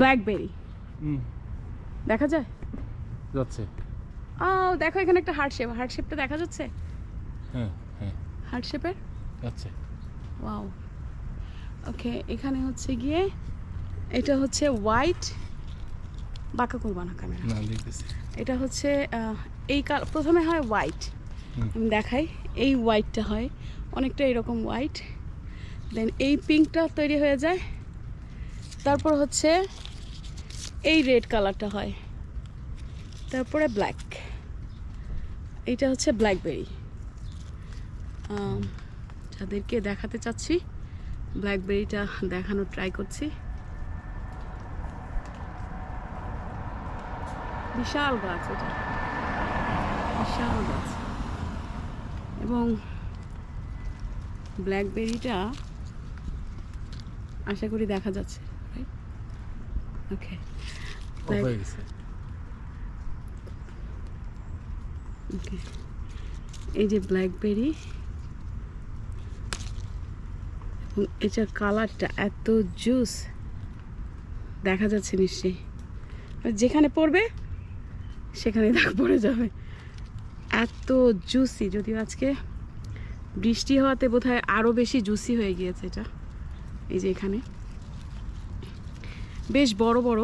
Blackberry দেখা যায়? যাচ্ছে। ও দেখো এখানে একটা হার্ট শেপ হার্ট শেপটা দেখা যাচ্ছে? হ্যাঁ হ্যাঁ। হার্ট শেপের যাচ্ছে। ওয়াও ওকে এখানে হচ্ছে গিয়ে এটা হচ্ছে হোয়াইট বাঁকা করবা না ক্যামেরা না দেখতেছি। এটা হচ্ছে এই প্রথমে হয় হোয়াইট আমি দেখাই। এই হোয়াইটটা হয়। অনেকটা এরকম হোয়াইট দেন এই পিঙ্কটা তৈরি হয়ে যায়। তারপর হচ্ছে এই রেড কালারটা হয়। তারপরে ব্ল্যাক। এইটা হচ্ছে ব্ল্যাকবেরি। যাদেরকে দেখাতে চাচ্ছি, ব্ল্যাকবেরিটা দেখানোর ট্রাই করছি। বিশাল গাছ এটা। বিশাল গাছ। এবং ব্ল্যাকবেরিটা আশা করি দেখা যাচ্ছে। ওকে হয়ে গেছে ওকে এই যে ব্ল্যাকবেরি এবং এটার কালারটা এত জুস দেখা যাচ্ছে নিশ্চয়ই। আর যেখানে পড়বে সেখানে দাগ পড়ে যাবে। এত জুসি যদিও আজকে বৃষ্টি হওয়াতে বোধহয় আরও বেশি জুসি হয়ে গিয়েছে এটা। এই যে এখানে। বেশ বড় বড়।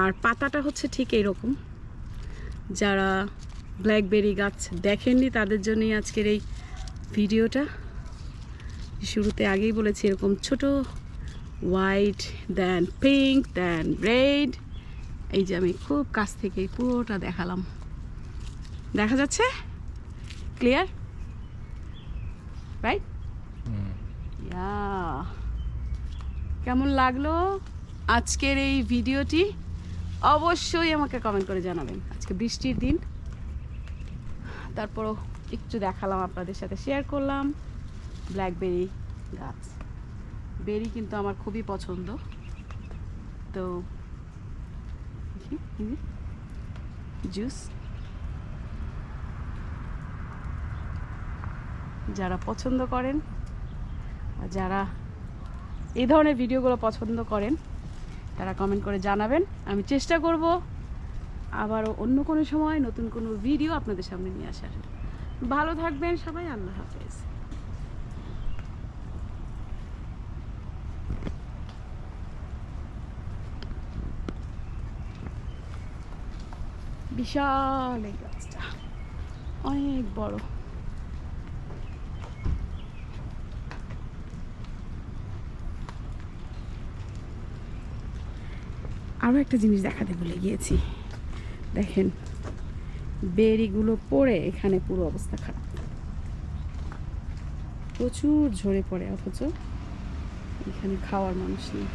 আর পাতাটা হচ্ছে ঠিক এইরকম। যারা ব্ল্যাকবেরি গাছ দেখেননি তাদের জন্যই আজকের এই ভিডিওটা। শুরুতে আগেই বলেছি এরকম ছোট white then pink then red এই যে আমি খুব কাছ থেকে পুরোটা দেখালাম। দেখা যাচ্ছে? ক্লিয়ার রাইট কেমন লাগল? আজকের এই ভিডিওটি অবশ্যই আমাকে কমেন্ট করে জানাবেন। আজকে বৃষ্টির দিন। তারপরও একটু দেখালাম আপনাদের সাথে শেয়ার করলাম। ব্ল্যাকবেরি গাছ। বেরি কিন্তু আমার খুবই পছন্দ। তো জুস যারা পছন্দ করেন যারা এই ধরনের ভিডিওগুলো পছন্দ করেন তারা কমেন্ট করে জানাবেন। আমি চেষ্টা করব আবারও অন্য কোনো সময় নতুন কোনো ভিডিও আপনাদের সামনে নিয়ে আসার। ভালো থাকবেন সবাই, আল্লাহ হাফেজ। বিশাল এই গাছটা। অনেক বড়। আরও একটা জিনিস দেখাতে ভুলে গিয়েছি। দেখেন বেরিগুলো পড়ে এখানে পুরো অবস্থা খারাপ। প্রচুর ঝরে পড়ে, অথচ এখানে খাওয়ার মানুষ নেই।